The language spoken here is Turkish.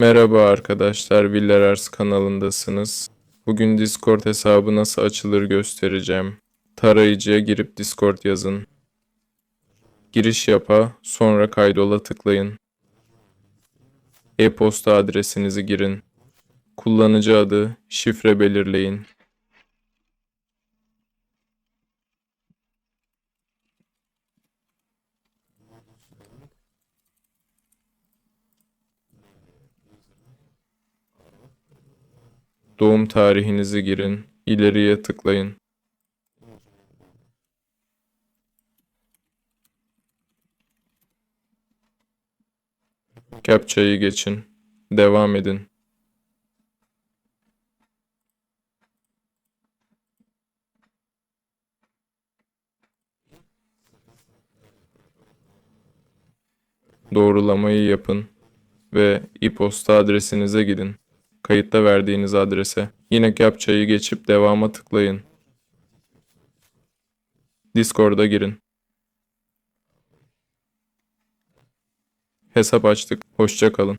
Merhaba arkadaşlar, Villarers kanalındasınız. Bugün Discord hesabı nasıl açılır göstereceğim. Tarayıcıya girip Discord yazın. Giriş yapa, sonra kaydola tıklayın. E-posta adresinizi girin. Kullanıcı adı, şifre belirleyin. Doğum tarihinizi girin. İleriye tıklayın. Captcha'yı geçin. Devam edin. Doğrulamayı yapın ve e-posta adresinize gidin. Kayıtta verdiğiniz adrese. Yine captcha'yı geçip devama tıklayın. Discord'a girin. Hesap açtık. Hoşça kalın.